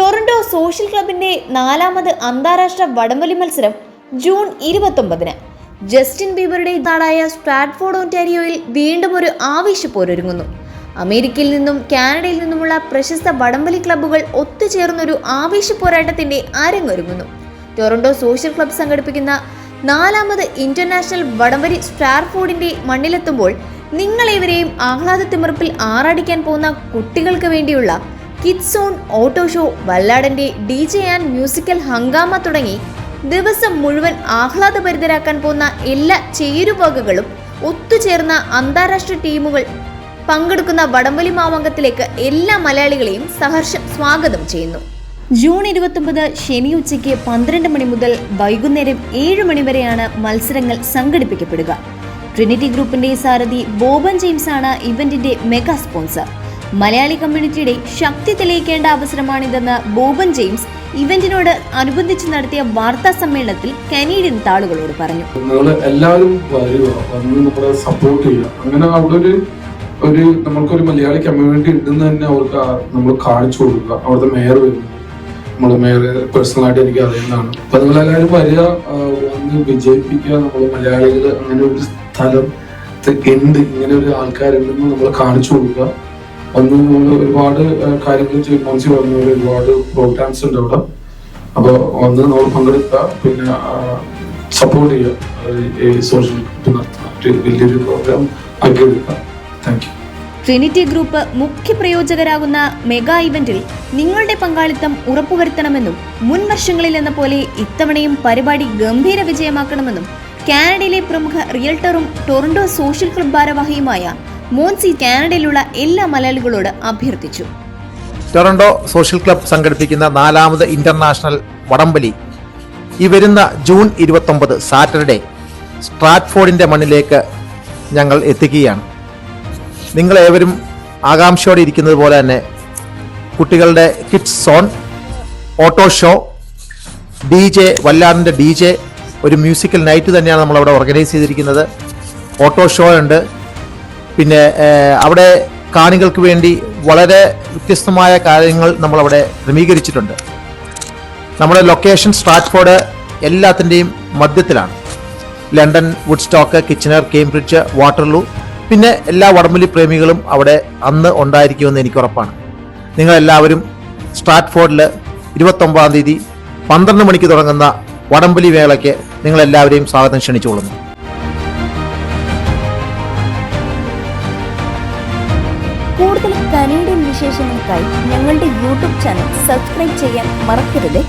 Toronto social ക്ലബിന്റെ നാലാമത് അന്താരാഷ്ട്ര വടംവലി മത്സരം ജൂൺ ഇരുപത്തൊമ്പതിന്. ജസ്റ്റിൻ ബീബറുടെ നാടായ സ്ട്രാറ്റ്ഫോർഡ് ഓൺറ്റാരിയോയിൽ വീണ്ടും ഒരു ആവേശ ആവേശപ്പോരൊരുങ്ങുന്നു അമേരിക്കയിൽ നിന്നും കാനഡയിൽ നിന്നുമുള്ള പ്രശസ്ത വടംവലി ക്ലബ്ബുകൾ ഒത്തുചേർന്നൊരു ആവേശ പോരാട്ടത്തിന്റെ അരങ്ങൊരുങ്ങുന്നു. ടൊറന്റോ സോഷ്യൽ ക്ലബ്ബ് സംഘടിപ്പിക്കുന്ന നാലാമത് ഇന്റർനാഷണൽ വടംവലി സ്ട്രാർഫോർഡിന്റെ മണ്ണിലെത്തുമ്പോൾ നിങ്ങളെവരെയും ആഹ്ലാദത്തിമറുപ്പിൽ ആറാടിക്കാൻ പോകുന്ന കുട്ടികൾക്ക് വേണ്ടിയുള്ള kids on auto show വല്ലാടന്റെ D J and musical hungama തുടങ്ങി ദിവസം മുഴുവൻ ആഹ്ലാദഭരിതരാക്കാൻ പോകുന്ന എല്ലാ ചേരുവകകളും ഒത്തുചേർന്ന അന്താരാഷ്ട്ര ടീമുകൾ പങ്കെടുക്കുന്ന വടംവലി മാമാങ്കത്തിലേക്ക് എല്ലാ മലയാളികളെയും സഹർഷം സ്വാഗതം ചെയ്യുന്നു. ജൂൺ ഇരുപത്തൊമ്പത് ശനി ഉച്ചയ്ക്ക് പന്ത്രണ്ട് മണി മുതൽ വൈകുന്നേരം ഏഴ് മണി വരെയാണ് മത്സരങ്ങൾ സംഘടിപ്പിക്കപ്പെടുക. ട്രിനിറ്റി ഗ്രൂപ്പിന്റെ സാരഥി ബോബൻ ജെയിംസ് ആണ് ഇവന്റിന്റെ മെഗാ സ്പോൺസർ. മലയാളി കമ്മ്യൂണിറ്റിയുടെ ശക്തി തെളിയിക്കേണ്ട അവസരമാണിതെന്ന് ബോബൻ ജെയിംസ് ഇവന്റിനോട് അനുബന്ധിച്ച് നടത്തിയ വാർത്താ സമ്മേളനത്തിൽ കനേഡിയൻ താളുകളോട് പറഞ്ഞു. എല്ലാവരും സപ്പോർട്ട് അങ്ങനെ ഒരു ഒരു നമ്മൾക്കൊരു മലയാളി കമ്മ്യൂണിറ്റി ഉണ്ടെന്ന് തന്നെ അവർക്ക് നമ്മൾ കാണിച്ചു കൊടുക്കുക. അവിടുത്തെ മേയർ വരുന്നു. നമ്മുടെ മേയർ പേഴ്സണലായിട്ട് എനിക്ക് അറിയുന്നതാണ്. അപ്പൊ നിങ്ങൾ എല്ലാവരും വരിക വന്ന് വിജയിപ്പിക്കുക. നമ്മൾ മലയാളികൾ അങ്ങനെ ഒരു സ്ഥലം ഉണ്ട് ഇങ്ങനെ ഒരു ആൾക്കാരുണ്ടെന്ന് നമ്മൾ കാണിച്ചു കൊടുക്കുക. അന്ന് നമ്മൾ ഒരുപാട് കാര്യങ്ങൾ മോൻസി പറഞ്ഞ ഒരുപാട് പ്രോഗ്രാംസ് ഉണ്ട് അവിടെ. അപ്പോൾ ഒന്ന് നമ്മൾ പങ്കെടുക്കുക പിന്നെ സപ്പോർട്ട് ചെയ്യുക. സോഷ്യൽ വലിയൊരു പ്രോഗ്രാം ആക്കി എടുക്കുക താങ്ക് യു ട്രിനിറ്റി ഗ്രൂപ്പ് മുഖ്യ പ്രയോജകരാകുന്ന മെഗാ ഇവന്റിൽ നിങ്ങളുടെ പങ്കാളിത്തം ഉറപ്പുവരുത്തണമെന്നും മുൻ വർഷങ്ങളിൽ എന്ന പോലെ ഇത്തവണയും പരിപാടി ഗംഭീര വിജയമാക്കണമെന്നും കാനഡയിലെ പ്രമുഖ റിയൽട്ടറും ടൊറന്റോ സോഷ്യൽ ക്ലബ് ഭാരവാഹിയുമായ മോൻസി കാനഡയിലുള്ള എല്ലാ മലയാളികളോട് അഭ്യർത്ഥിച്ചു. ടൊറന്റോ സോഷ്യൽ ക്ലബ് സംഘടിപ്പിക്കുന്ന നാലാമത് ഇന്റർനാഷണൽ വടംവലി. ഈ വരുന്ന ജൂൺ ഇരുപത്തൊമ്പത് സാറ്റർഡേ സ്ട്രാറ്റ്ഫോർഡിന്റെ മണ്ണിലേക്ക് ഞങ്ങൾ എത്തിക്കുകയാണ് നിങ്ങളേവരും ആകാംക്ഷയോടെ ഇരിക്കുന്നത് പോലെ തന്നെ കുട്ടികളുടെ kids zone auto show D J വല്ലാറിന്റെ D J ഒരു മ്യൂസിക്കൽ നൈറ്റ് തന്നെയാണ് നമ്മൾ അവിടെ ഓർഗനൈസ് ചെയ്തിരിക്കുന്നത്. ഓട്ടോ ഷോ ഉണ്ട്. പിന്നെ അവിടെ കാണികൾക്ക് വേണ്ടി വളരെ വ്യത്യസ്തമായ കാര്യങ്ങൾ നമ്മളവിടെ ക്രമീകരിച്ചിട്ടുണ്ട്. നമ്മുടെ ലൊക്കേഷൻ സ്ട്രാറ്റ്ഫോർഡ് എല്ലാത്തിന്റെയും മധ്യത്തിലാണ്. London Woodstock Kitchener Cambridge Waterloo പിന്നെ എല്ലാ വടംവലി പ്രേമികളും അവിടെ അന്ന് ഉണ്ടായിരിക്കുമെന്ന് എനിക്ക് ഉറപ്പാണ്. നിങ്ങളെല്ലാവരും സ്ട്രാറ്റ്ഫോർഡിൽ ഇരുപത്തൊമ്പതാം തീയതി പന്ത്രണ്ട് മണിക്ക് തുടങ്ങുന്ന വടംവലി വേളയ്ക്ക് നിങ്ങളെല്ലാവരെയും സ്വാഗതം ക്ഷണിച്ചുകൊള്ളുന്നു. കനേഡിയൻ വിശേഷങ്ങൾക്കായി ഞങ്ങളുടെ യൂട്യൂബ് ചാനൽ സബ്സ്ക്രൈബ് ചെയ്യാൻ മറക്കരുത്.